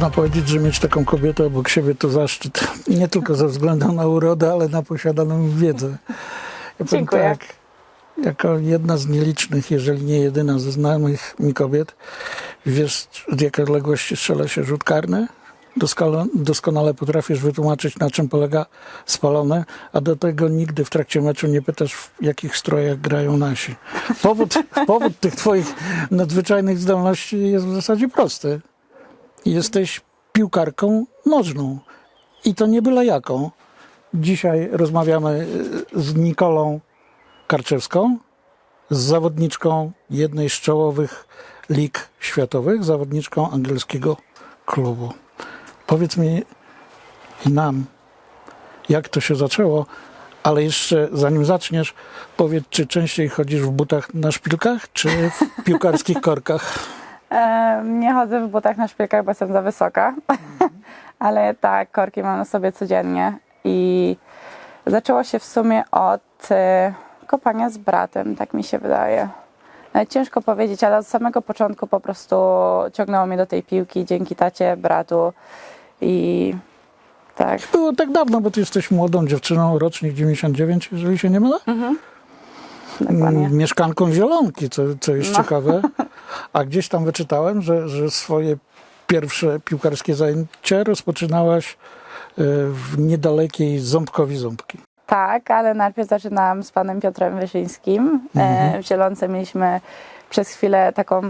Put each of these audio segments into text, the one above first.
Można powiedzieć, że mieć taką kobietę obok siebie to zaszczyt. Nie tylko ze względu na urodę, ale na posiadaną wiedzę. Ja Dziękuję. Tak, jako jedna z nielicznych, jeżeli nie jedyna ze znajomych mi kobiet, wiesz, od jakiej odległości strzela się rzut karny? Doskonale, doskonale potrafisz wytłumaczyć, na czym polega spalone, a do tego nigdy w trakcie meczu nie pytasz, w jakich strojach grają nasi. Powód, powód tych twoich nadzwyczajnych zdolności jest w zasadzie prosty. Jesteś piłkarką nożną. I to nie byle jaką. Dzisiaj rozmawiamy y, z Nikolą Karczewską, z zawodniczką jednej z czołowych lig światowych, zawodniczką angielskiego klubu. Powiedz mi i nam, jak to się zaczęło, ale jeszcze zanim zaczniesz, powiedz, czy częściej chodzisz w butach na szpilkach, czy w piłkarskich korkach? Nie chodzę w butach na szpilkach, bo jestem za wysoka. Ale tak, korki mam na sobie codziennie. I zaczęło się w sumie od e, kopania z bratem, tak mi się wydaje. E, Ciężko powiedzieć, ale od samego początku po prostu ciągnęło mnie do tej piłki dzięki tacie, bratu. I tak. Było tak dawno, bo ty jesteś młodą dziewczyną, rocznik 99, jeżeli się nie mylę. Dokładnie. Mm, mieszkanką Zielonki, co, co jest No. ciekawe. A gdzieś tam wyczytałem, że, że swoje pierwsze piłkarskie zajęcia rozpoczynałaś e, w niedalekiej Ząbkowi Ząbki. Tak, ale najpierw zaczynałam z panem Piotrem Wyszyńskim. E, w Zielonce mieliśmy przez chwilę taką,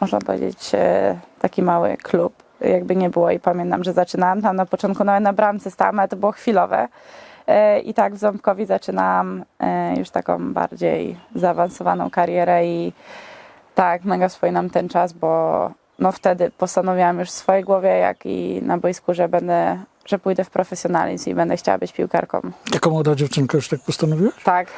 można powiedzieć, e, taki mały klub. Jakby nie było i pamiętam, że zaczynałam tam na początku nawet na bramce stałam, ale to było chwilowe. I tak w Ząbkowi zaczynałam już taką bardziej zaawansowaną karierę i tak, mega wspominam ten czas, bo no wtedy postanowiłam już w swojej głowie, jak i na boisku, że będę, że pójdę w profesjonalizm i będę chciała być piłkarką. Jako młoda dziewczynka już tak postanowiłaś? Tak,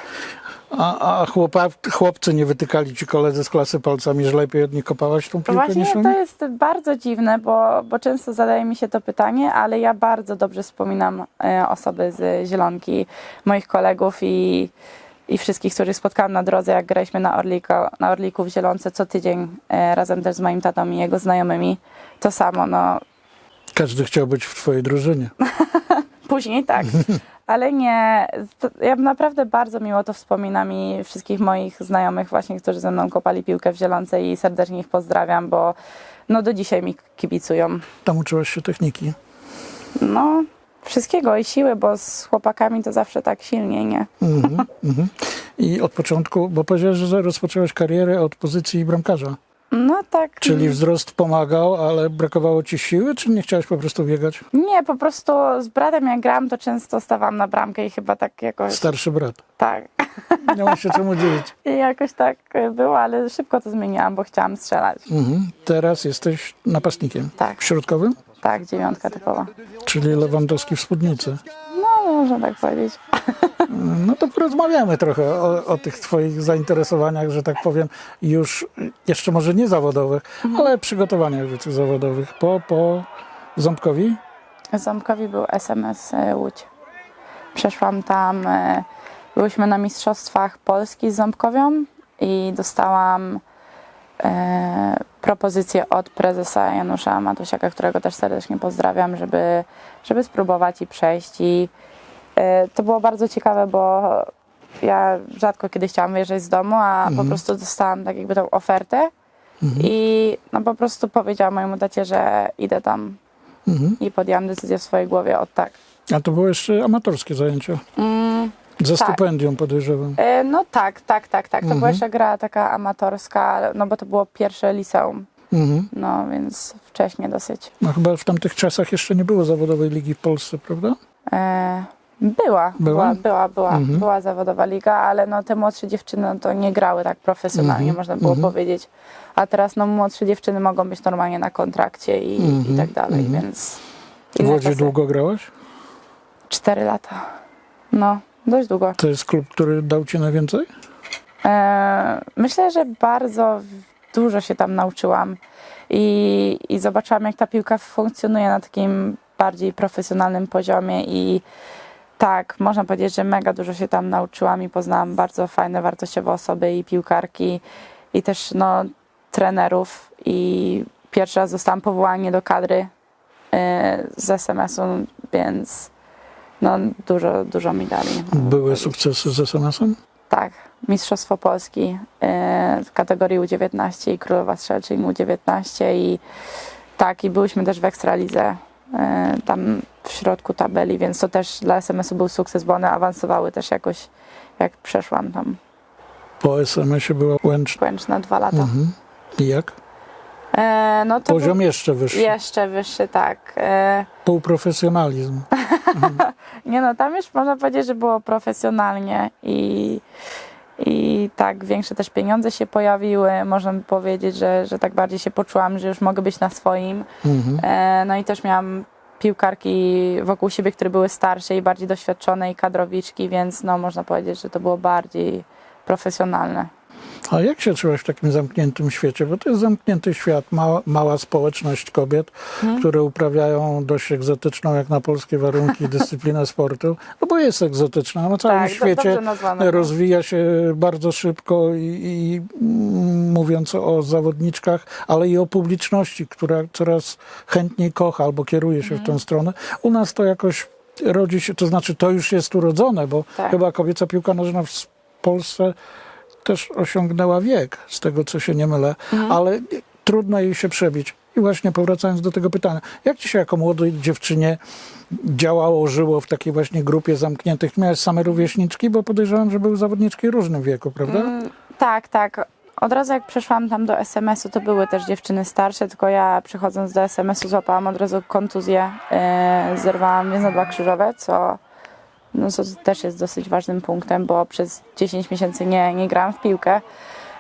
A, a chłopa, chłopcy nie wytykali ci koledzy z klasy palcami, że lepiej od nich kopałaś tą piłkę właśnie niż to jest bardzo dziwne, bo, bo często zadaje mi się to pytanie, ale ja bardzo dobrze wspominam e, osoby z Zielonki, moich kolegów i, i wszystkich, których spotkałam na drodze, jak graliśmy na, Orliko, na Orliku w Zielonce co tydzień e, razem też z moim tatą i jego znajomymi. To samo, no Każdy chciał być w twojej drużynie. Później tak, ale nie. to- Ja naprawdę bardzo miło to wspominam i wszystkich moich znajomych właśnie, którzy ze mną kopali piłkę w Zielonce i serdecznie ich pozdrawiam, bo no do dzisiaj mi kibicują. Tam uczyłaś się techniki. No, wszystkiego i siły, bo z chłopakami to zawsze tak silniej, nie? Mhm, mhm. I od początku, bo powiedziałeś, że rozpoczęłaś karierę od pozycji bramkarza. No tak. Czyli wzrost pomagał, ale brakowało ci siły, czy nie chciałaś po prostu biegać? Nie, po prostu z bratem jak gram, to często stawałam na bramkę i chyba tak jakoś. Starszy brat. Tak. Nie ma się czemu dziwić. I jakoś tak było, ale szybko to zmieniłam, bo chciałam strzelać. Mhm. Teraz jesteś napastnikiem. Tak. Środkowym? Tak, dziewiątka typowa. Czyli Lewandowski w spódnicy. No, można tak powiedzieć. No to porozmawiamy trochę o, o tych twoich zainteresowaniach, że tak powiem, już jeszcze może nie zawodowych, ale przygotowaniach tych zawodowych. Po, po Ząbkowi? Ząbkowi był SMS e, Łódź. Przeszłam tam, e, byłyśmy na Mistrzostwach Polski z Ząbkowią i dostałam propozycję od prezesa Janusza Matusiaka, którego też serdecznie pozdrawiam, żeby, żeby spróbować i przejść. I e, to było bardzo ciekawe, bo ja rzadko kiedy chciałam wyjeżdżać z domu, a po prostu dostałam tak jakby tą ofertę i no po prostu powiedziałam mojemu tacie, że idę tam Mhm. i podjęłam decyzję w swojej głowie od tak. A to były jeszcze amatorskie zajęcia. Mm, Ze Tak. stypendium podejrzewam. e, no tak, tak, tak, tak. To Mhm. była jeszcze gra taka amatorska, no bo to było pierwsze liceum, Mhm. no więc wcześnie dosyć. No chyba w tamtych czasach jeszcze nie było zawodowej ligi w Polsce, prawda? E, była, Była? była, była, była, Mhm. była zawodowa liga, ale no te młodsze dziewczyny no, to nie grały tak profesjonalnie, Mhm, można było mhm. powiedzieć. A teraz no młodsze dziewczyny mogą być normalnie na kontrakcie i, Mhm, i tak dalej, mhm. więc... W Łodzi długo grałaś? Cztery lata. No, dość długo. To jest klub, który dał ci najwięcej? E, Myślę, że bardzo dużo się tam nauczyłam i, i zobaczyłam, jak ta piłka funkcjonuje na takim bardziej profesjonalnym poziomie i tak, można powiedzieć, że mega dużo się tam nauczyłam i poznałam bardzo fajne, wartościowe osoby i piłkarki i też no, trenerów i pierwszy raz zostałam powołanie do kadry e, z SMS-u, więc no, dużo, dużo mi dali. Były sukcesy z SMS-em? Tak, Mistrzostwo Polski e, w kategorii U19 i Królowa Strzelczyń U19 i tak, i byliśmy też w Ekstralidze, e, tam w środku tabeli, więc to też dla SMS-u był sukces, bo one awansowały też jakoś, jak przeszłam tam Po SMS-ie była Łęczna. wręcz na dwa lata. Mhm. I jak? E, no to Poziom jeszcze wyższy. jeszcze wyższy, tak. E, Półprofesjonalizm. Nie no, tam już można powiedzieć, że było profesjonalnie i, i tak większe też pieniądze się pojawiły. Można by powiedzieć, że, że tak bardziej się poczułam, że już mogę być na swoim. Mhm. E, no i też miałam piłkarki wokół siebie, które były starsze i bardziej doświadczone i kadrowiczki, więc no można powiedzieć, że to było bardziej profesjonalne. A jak się czułaś w takim zamkniętym świecie? Bo to jest zamknięty świat, mała, mała społeczność kobiet, Mhm. które uprawiają dość egzotyczną, jak na polskie warunki, dyscyplinę sportu. No bo jest egzotyczna. Na całym Tak, świecie nazwane. rozwija się bardzo szybko i, i mówiąc o zawodniczkach, ale i o publiczności, która coraz chętniej kocha albo kieruje się w Mhm. tą stronę. U nas to jakoś rodzi się, to znaczy to już jest urodzone, bo Tak. chyba kobieca piłka nożna w Polsce też osiągnęła wiek, z tego co się nie mylę, Mhm. ale trudno jej się przebić. I właśnie powracając do tego pytania, jak ci się jako młodej dziewczynie działało, żyło w takiej właśnie grupie zamkniętych? Miałeś same rówieśniczki, bo podejrzewam, że były zawodniczki w różnym wieku, prawda? Mm, tak, tak. Od razu jak przeszłam tam do SMS-u, to były też dziewczyny starsze, tylko ja przychodząc do SMS-u złapałam od razu kontuzję, e, zerwałam więzadła krzyżowe, co, no, co też jest dosyć ważnym punktem, bo przez 10 miesięcy nie, nie grałam w piłkę.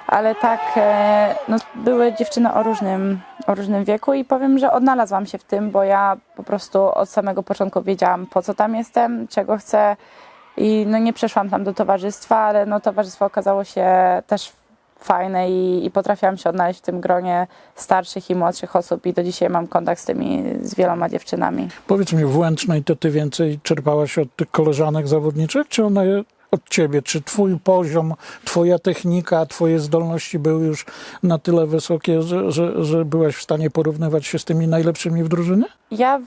Ale tak, e, no, były dziewczyny o różnym, o różnym wieku i powiem, że odnalazłam się w tym, bo ja po prostu od samego początku wiedziałam, po co tam jestem, czego chcę i no, nie przeszłam tam do towarzystwa, ale no, towarzystwo okazało się też fajne i, i potrafiłam się odnaleźć w tym gronie starszych i młodszych osób i do dzisiaj mam kontakt z tymi, z wieloma dziewczynami. Powiedz mi, w Łęcznej to ty więcej czerpałaś od tych koleżanek zawodniczych, czy one od ciebie? Czy twój poziom, twoja technika, twoje zdolności były już na tyle wysokie, że, że, że byłaś w stanie porównywać się z tymi najlepszymi w drużynie? Ja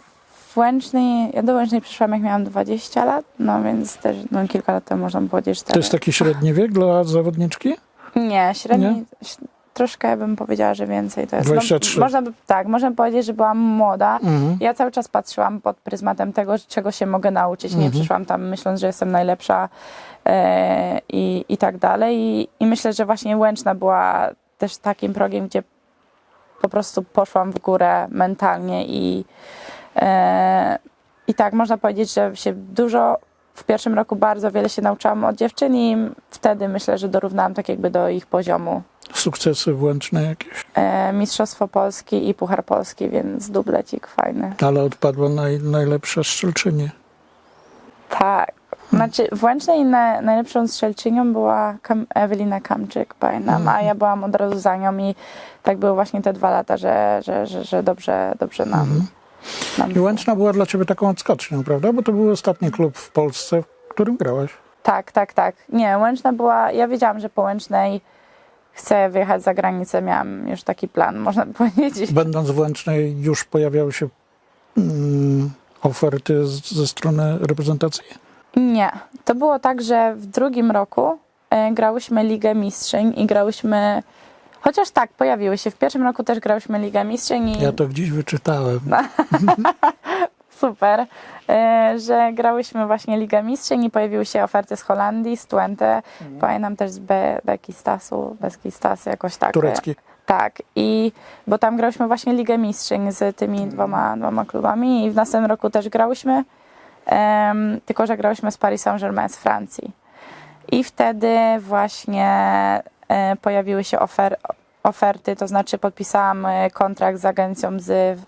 w Łęcznej, ja do Łęcznej przyszłam jak miałam 20 lat, no więc też no, kilka lat temu można powiedzieć, To jest taki średni wiek dla zawodniczki? Nie, średni, Nie? troszkę bym powiedziała, że więcej to jest. 23. No, można by, tak, można powiedzieć, że byłam młoda. Mhm. Ja cały czas patrzyłam pod pryzmatem tego, czego się mogę nauczyć. Nie Mhm. przyszłam tam myśląc, że jestem najlepsza e, i, i tak dalej. I, I myślę, że właśnie Łęczna była też takim progiem, gdzie po prostu poszłam w górę mentalnie i, e, i tak można powiedzieć, że się dużo w pierwszym roku bardzo wiele się nauczyłam od dziewczyn i wtedy myślę, że dorównałam tak jakby do ich poziomu. Sukcesy w Łęcznej jakieś? E, Mistrzostwo Polski i Puchar Polski, więc dublecik fajny. Ale odpadła naj, najlepsza strzelczyni. Tak. Znaczy w Łęcznej na, najlepszą strzelczynią była Kam- Ewelina Kamczyk, pamiętam, a ja byłam od razu za nią i tak były właśnie te dwa lata, że, że, że, że dobrze, dobrze nam, nam I Łęczna była dla ciebie taką odskocznią, prawda? Bo to był ostatni klub w Polsce, w którym grałaś. Tak, tak, tak. Nie, Łęczna była, ja wiedziałam, że po Łęcznej chcę wyjechać za granicę, miałam już taki plan, można powiedzieć. Będąc w Łęcznej już pojawiały się mm, oferty z, ze strony reprezentacji? Nie, to było tak, że w drugim roku e, grałyśmy Ligę Mistrzyń i grałyśmy, chociaż tak, pojawiły się, w pierwszym roku też grałyśmy Ligę Mistrzyń i Ja to gdzieś wyczytałem. super, e, że grałyśmy właśnie Ligę Mistrzyń i pojawiły się oferty z Holandii, z Twente, pamiętam też z Be- Beki Stasu, Beski Stas, jakoś tak. Turecki. Tak, i bo tam grałyśmy właśnie Ligę Mistrzyń z tymi dwoma, dwoma klubami i w następnym roku też grałyśmy, em, tylko że grałyśmy z Paris Saint-Germain z Francji. I wtedy właśnie e, pojawiły się ofer, oferty, to znaczy podpisałam e, kontrakt z agencją z,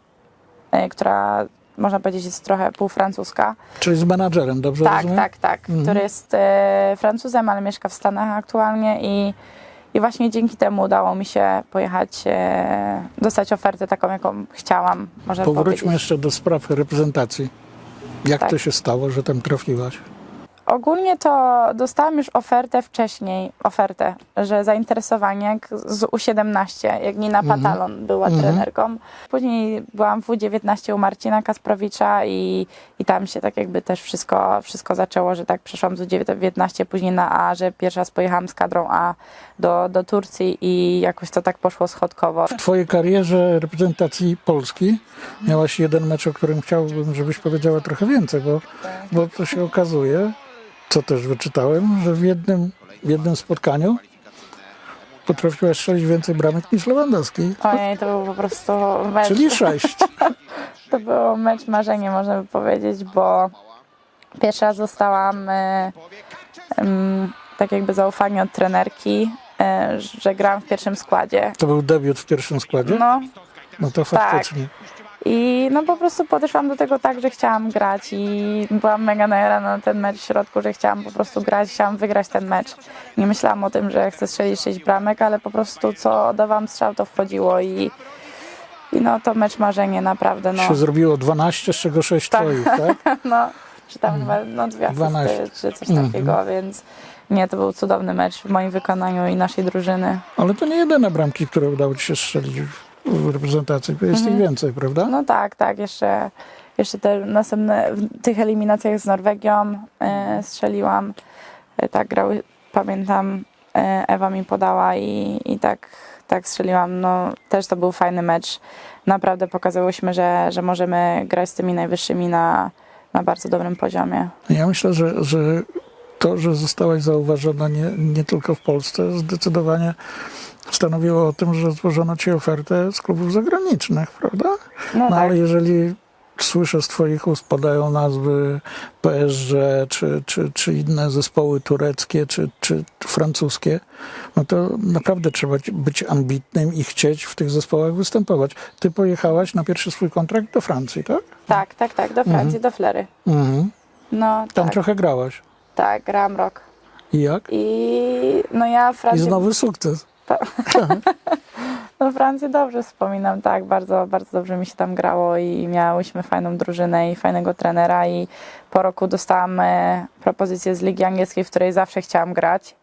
e, która można powiedzieć jest trochę półfrancuska. Czyli z menadżerem, dobrze Tak, rozumiem? tak, tak. Mhm. Który jest e, Francuzem, ale mieszka w Stanach aktualnie i, i właśnie dzięki temu udało mi się pojechać, e, dostać ofertę taką, jaką chciałam. Powróćmy powiedzieć. jeszcze do spraw reprezentacji. Jak Tak. to się stało, że tam trafiłaś? Ogólnie to dostałam już ofertę wcześniej, ofertę, że zainteresowanie jak z U17, jak Nina Mhm. Patalon była Mhm. trenerką. Później byłam w U19 u Marcina Kasprowicza i, i tam się tak jakby też wszystko, wszystko zaczęło, że tak przeszłam z U19 później na A, że pierwszy raz pojechałam z kadrą A do, do Turcji i jakoś to tak poszło schodkowo. W twojej karierze reprezentacji Polski miałaś jeden mecz, o którym chciałbym, żebyś powiedziała trochę więcej, bo, bo to się okazuje, co też wyczytałem, że w jednym, w jednym spotkaniu potrafiłaś strzelić więcej bramek niż Lewandowski. Ojej, to był po prostu mecz. Czyli sześć. To był mecz marzenie, można by powiedzieć, bo pierwszy raz dostałam em, tak jakby zaufanie od trenerki, e, że gram w pierwszym składzie. To był debiut w pierwszym składzie? No No to faktycznie. I no po prostu podeszłam do tego tak, że chciałam grać i byłam mega najarana na ten mecz w środku, że chciałam po prostu grać, chciałam wygrać ten mecz. Nie myślałam o tym, że chcę strzelić 6 bramek, ale po prostu co oddawałam strzał, to wchodziło i, i no to mecz marzenie naprawdę. No. Się zrobiło 12, z czego 6 Tak. twoich, tak? No, czy tam chyba no, dwie 12. asysty, czy coś takiego, więc nie, to był cudowny mecz w moim wykonaniu i naszej drużyny. Ale to nie jedyne bramki, które udało ci się strzelić w- reprezentacji. Jest ich więcej, prawda? No tak, tak, jeszcze, jeszcze te następne, w tych eliminacjach z Norwegią e, strzeliłam. E, tak grały, pamiętam, e, Ewa mi podała i, i tak, tak strzeliłam. No, też to był fajny mecz. Naprawdę pokazałyśmy, że, że możemy grać z tymi najwyższymi na, na bardzo dobrym poziomie. Ja myślę, że, że to, że zostałaś zauważona nie, nie tylko w Polsce, zdecydowanie stanowiło o tym, że złożono ci ofertę z klubów zagranicznych, prawda? No, No tak. ale jeżeli słyszę z twoich ust padają nazwy PSG, czy, czy, czy inne zespoły tureckie, czy, czy francuskie, no to naprawdę trzeba być ambitnym i chcieć w tych zespołach występować. Ty pojechałaś na pierwszy swój kontrakt do Francji, tak? tak, tak, tak, do Francji, do Flery. Mhm. No Tam tak, trochę grałaś. tak, grałam rok. I jak? I no ja I Francję, znowu sukces. no Francję dobrze wspominam, tak, bardzo, bardzo dobrze mi się tam grało i miałyśmy fajną drużynę i fajnego trenera i po roku dostałam e, propozycję z Ligi Angielskiej, w której zawsze chciałam grać,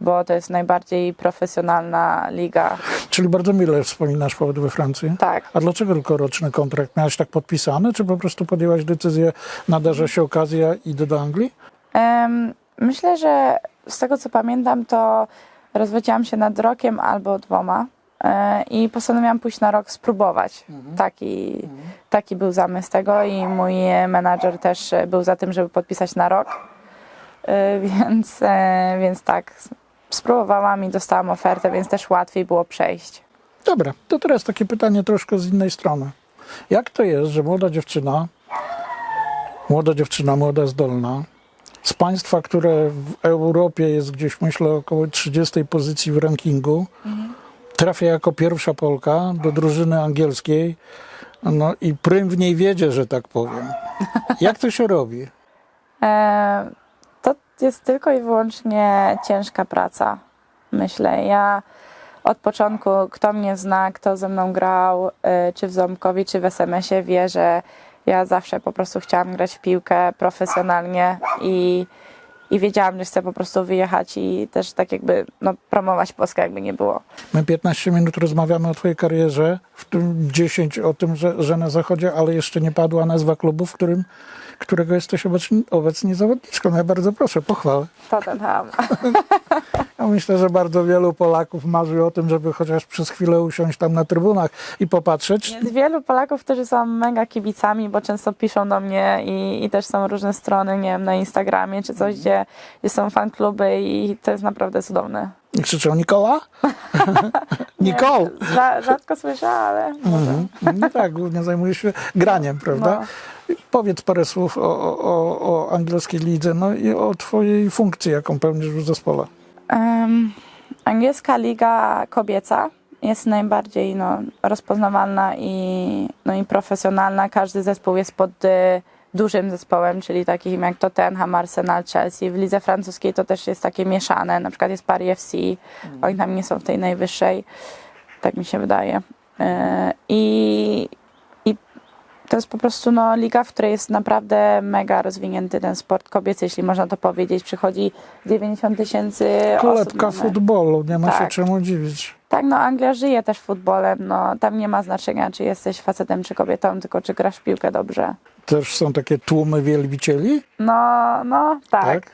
bo to jest najbardziej profesjonalna liga, Czyli bardzo mile wspominasz pobyt we Francji. tak. A dlaczego tylko roczny kontrakt? Miałeś tak podpisany, czy po prostu podjęłaś decyzję, nadarza się okazja, idę do Anglii? Em, Myślę, że z tego co pamiętam, to rozwiedziałam się nad rokiem albo dwoma e, i postanowiłam pójść na rok spróbować. Taki, taki był zamysł tego i mój menadżer też był za tym, żeby podpisać na rok. E, Więc, e, więc tak, spróbowałam i dostałam ofertę, więc też łatwiej było przejść. Dobra, to teraz takie pytanie troszkę z innej strony. Jak to jest, że młoda dziewczyna, młoda dziewczyna, młoda, zdolna, z państwa, które w Europie jest gdzieś, myślę, około 30 pozycji w rankingu, trafia jako pierwsza Polka do drużyny angielskiej, no i prym w niej wiedzie, że tak powiem. Jak to się robi? E, To jest tylko i wyłącznie ciężka praca, myślę. Ja od początku, kto mnie zna, kto ze mną grał, e, czy w Ząbkowi, czy w SMS-ie, wie, że ja zawsze po prostu chciałam grać w piłkę profesjonalnie i, i wiedziałam, że chcę po prostu wyjechać i też tak jakby no, promować Polskę, jakby nie było. My 15 minut rozmawiamy o Twojej karierze, w tym 10 o tym, że, że na zachodzie, ale jeszcze nie padła nazwa klubu, w którym, którego jesteś obecnie, obecnie zawodniczką. No ja bardzo proszę, pochwałę. Tottenham. Ja myślę, że bardzo wielu Polaków marzy o tym, żeby chociaż przez chwilę usiąść tam na trybunach i popatrzeć. Jest wielu Polaków, którzy są mega kibicami, bo często piszą do mnie i, i też są różne strony, nie wiem, na Instagramie czy coś, gdzie, gdzie są fan kluby i to jest naprawdę cudowne. Krzyczą Nikola? Nicole! Rza- rzadko słyszę, ale. Mhm. No tak, głównie zajmuje się graniem, prawda? No. Powiedz parę słów o, o, o angielskiej lidze, no i o Twojej funkcji, jaką pełnisz w zespole. Em, angielska liga kobieca jest najbardziej no, rozpoznawalna i, no, i profesjonalna. Każdy zespół jest pod y, dużym zespołem, czyli takim jak Tottenham, Arsenal, Chelsea. W lidze francuskiej to też jest takie mieszane. Na przykład jest Paris FC, oni tam nie są w tej najwyższej. Tak mi się wydaje. I, i to jest po prostu no, liga, w której jest naprawdę mega rozwinięty ten sport kobiecy, jeśli można to powiedzieć. Przychodzi 90 tysięcy osób. Na mecz. futbolu, nie ma się Tak. czemu dziwić. Tak, no Anglia żyje też futbolem. No, tam nie ma znaczenia, czy jesteś facetem, czy kobietą, tylko czy grasz w piłkę dobrze. Też są takie tłumy wielbicieli, No, no, tak. tak?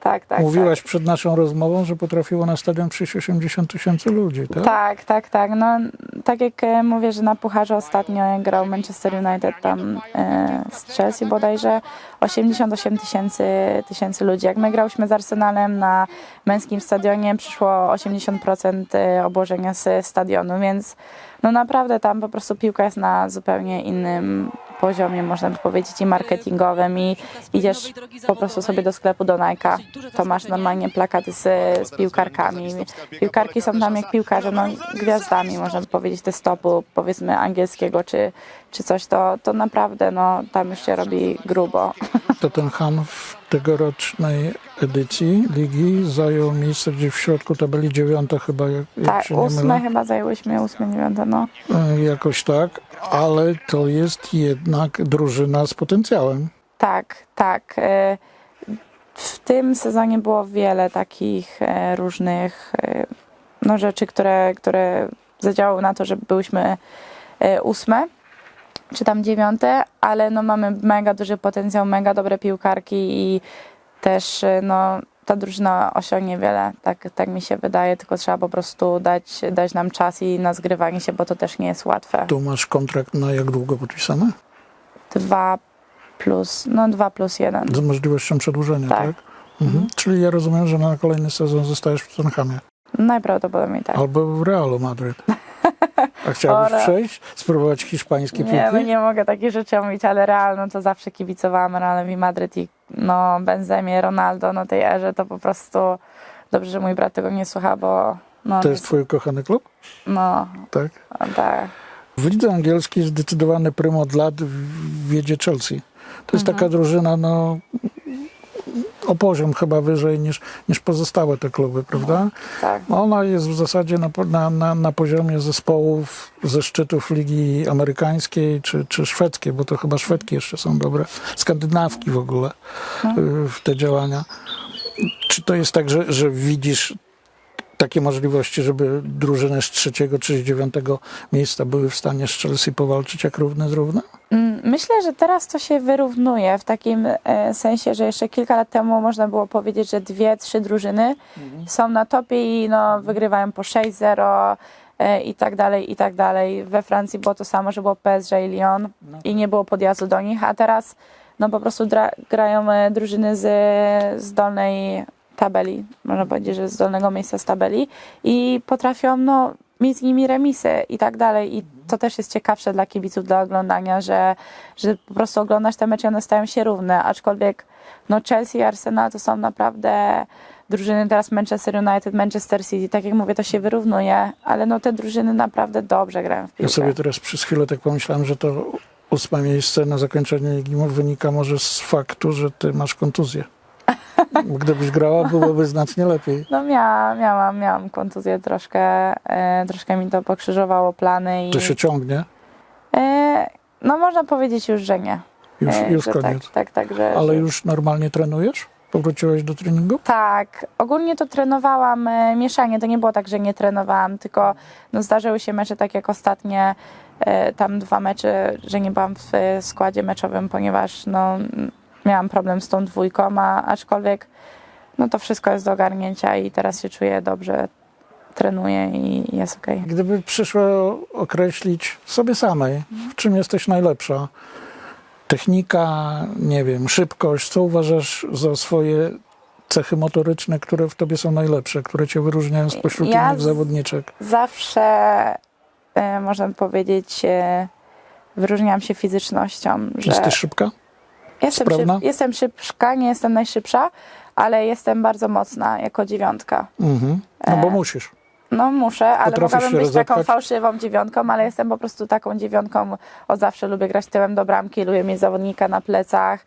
Tak, tak. Mówiłaś przed naszą rozmową, że potrafiło na stadion przyjść 80 tysięcy ludzi, tak? Tak, tak, tak. No, tak jak e, mówię, że na Pucharze ostatnio grał Manchester United tam e, z Chelsea bodajże 88 tysięcy tysięcy ludzi. Jak my grałyśmy z Arsenalem na męskim stadionie, przyszło 80% e, obłożenia z stadionu, więc no naprawdę tam po prostu piłka jest na zupełnie innym poziomie, można by powiedzieć, i marketingowym i idziesz po prostu sobie do sklepu do Nike'a, to masz normalnie plakaty z, z piłkarkami. Piłkarki są tam jak piłkarze, no gwiazdami, można by powiedzieć, te stopu, powiedzmy angielskiego czy, czy coś, to, to naprawdę no, tam już się robi grubo. Tottenham w tegorocznej edycji ligi zajął miejsce gdzieś w środku tabeli dziewiąte chyba, jak, jak Tak, nie ósme chyba zajęłyśmy, ósme, dziewiąte, no. E, Jakoś tak, ale to jest jednak drużyna z potencjałem. Tak, tak. E, W tym sezonie było wiele takich e, różnych no, rzeczy, które, które zadziałały na to, że byłyśmy ósme czy tam dziewiąte, ale no, mamy mega duży potencjał, mega dobre piłkarki i też e, no, ta drużyna osiągnie wiele, tak, tak mi się wydaje, tylko trzeba po prostu dać, dać nam czas i na zgrywanie się, bo to też nie jest łatwe. Tu masz kontrakt na jak długo podpisany? Dwa plus, no dwa plus jeden. Z możliwością przedłużenia, tak? Tak. Mhm. Czyli ja rozumiem, że na kolejny sezon zostajesz w Tottenhamie. Najprawdopodobniej tak. Albo w Realu Madryt. A chciałbyś Ora. przejść? Spróbować hiszpańskie piłki? Nie, no nie mogę takich rzeczy mówić, ale Real, no to zawsze kibicowałam Realowi Madryt i no Benzemie, Ronaldo, no tej erze to po prostu dobrze, że mój brat tego nie słucha, bo no, To jest twój ukochany klub? no Tak. tak. W lidze angielskiej zdecydowany prym od lat wiedzie Chelsea. To jest taka drużyna, no o poziom chyba wyżej niż, niż pozostałe te kluby, prawda? Tak. Ona jest w zasadzie na, na, na, na poziomie zespołów ze szczytów Ligi Amerykańskiej czy, czy szwedzkiej, bo to chyba Szwedki jeszcze są dobre, skandynawki w ogóle y, w te działania. Czy to jest tak, że, że widzisz takie możliwości, żeby drużyny z trzeciego czy z dziewiątego miejsca były w stanie z Chelsea powalczyć jak równy z równym? Mm, Myślę, że teraz to się wyrównuje w takim e, sensie, że jeszcze kilka lat temu można było powiedzieć, że dwie, trzy drużyny są na topie i no, wygrywają po 6-0 e, i tak dalej, i tak dalej. We Francji było to samo, że było PSG i Lyon i nie było podjazdu do nich, a teraz no po prostu grają e, drużyny z, z dolnej tabeli, można powiedzieć, że z dolnego miejsca z tabeli i potrafią no, mieć z nimi remisy i tak dalej. I to też jest ciekawsze dla kibiców do oglądania, że, że po prostu oglądasz te mecze i one stają się równe, aczkolwiek no Chelsea i Arsenal to są naprawdę drużyny, teraz Manchester United, Manchester City, tak jak mówię, to się wyrównuje, ale no te drużyny naprawdę dobrze grają w Ja piłkę. sobie teraz przez chwilę tak pomyślałem, że to ósme miejsce na zakończenie ligi wynika może z faktu, że ty masz kontuzję. Gdybyś grała, byłoby znacznie lepiej. No mia, miałam, miałam kontuzję troszkę, e, troszkę mi to pokrzyżowało plany i To się ciągnie, e, no można powiedzieć już, że nie. już, E, już koniec. Tak, tak, tak, że, Ale że... już normalnie trenujesz? Powróciłeś do treningu? Tak, ogólnie to trenowałam e, mieszanie. To nie było tak, że nie trenowałam, tylko no, zdarzyły się mecze tak jak ostatnie, e, tam dwa mecze, że nie byłam w e, składzie meczowym, ponieważ no, miałam problem z tą dwójką, a aczkolwiek no, to wszystko jest do ogarnięcia i teraz się czuję dobrze, trenuję i jest okej. Gdyby przyszło określić sobie samej, w czym jesteś najlepsza, technika, nie wiem, szybkość, co uważasz za swoje cechy motoryczne, które w tobie są najlepsze, które cię wyróżniają spośród Ja innych zawodniczek? Zawsze, e, można powiedzieć, e, wyróżniałam się fizycznością, że... Jesteś szybka? Jestem, Sprawna? szyb, jestem szybka, nie jestem najszybsza, ale jestem bardzo mocna jako dziewiątka. Mhm. No bo E, musisz. No muszę, ale Potrafisz mogłabym być taką rozepchać? fałszywą dziewiątką, ale jestem po prostu taką dziewiątką. Od zawsze lubię grać tyłem do bramki, lubię mieć zawodnika na plecach.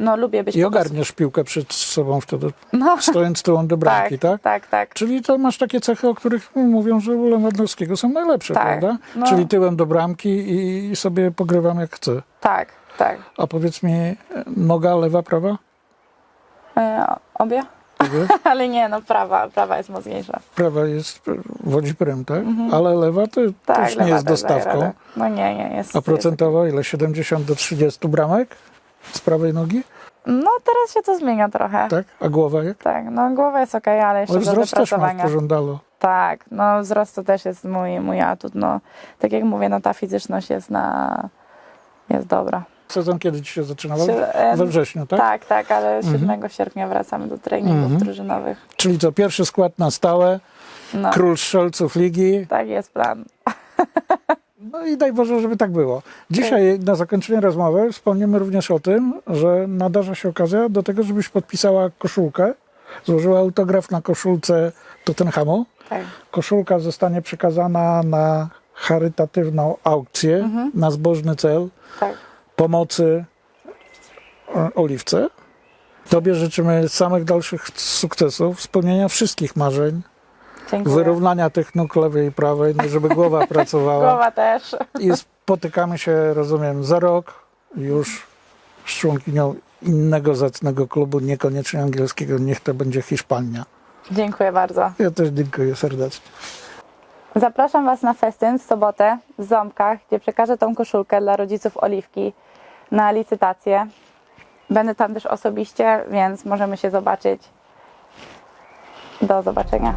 No lubię być I po prostu... ogarniesz piłkę przed sobą wtedy, No, stojąc tyłą do bramki, tak? tak, tak. Czyli to masz takie cechy, o których mówią, że u Lewandowskiego są najlepsze, Tak, prawda? no. Czyli tyłem do bramki i sobie pogrywam jak chcę. Tak, tak. A powiedz mi, e, noga lewa, prawa? E, obie? Obie? Ale nie, no prawa, prawa jest mocniejsza. Prawa jest, e, wodzi prym, tak? Ale lewa to Mhm. Tak, też nie lewa jest też daje dostawką. No nie, nie, jest. A procentowo ile? 70 do 30 bramek z prawej nogi? No teraz się to zmienia trochę. Tak? A głowa jak? Tak, no głowa jest okej, ale jeszcze Ale do wzrost też. Tak, no wzrost to też jest mój, mój atut. No, tak jak mówię, no ta fizyczność jest na jest dobra. Sezon kiedy ci się em, We wrześniu, tak? Tak, tak, ale 7 sierpnia wracamy do treningów Mhm. drużynowych. Czyli co, pierwszy skład na stałe, No, król strzelców ligi. tak jest plan. No i daj Boże, żeby tak było. Dzisiaj na zakończenie rozmowy wspomnimy również o tym, że nadarza się okazja do tego, żebyś podpisała koszulkę, złożyła autograf na koszulce Tottenhamu. Tak. Koszulka zostanie przekazana na charytatywną aukcję, Mhm. na zbożny cel Tak. Pomocy e, Oliwce. Tobie życzymy samych dalszych sukcesów, spełnienia wszystkich marzeń, Dziękuję. wyrównania tych nóg lewej i prawej, no żeby głowa pracowała. Głowa też. I spotykamy się, rozumiem, za rok już z członkinią innego zacnego klubu, niekoniecznie angielskiego, niech to będzie Hiszpania. Dziękuję bardzo. Ja też dziękuję serdecznie. Zapraszam Was na festyn w sobotę w Ząbkach, gdzie przekażę tą koszulkę dla rodziców Oliwki na licytację. Będę tam też osobiście, więc możemy się zobaczyć. Do zobaczenia.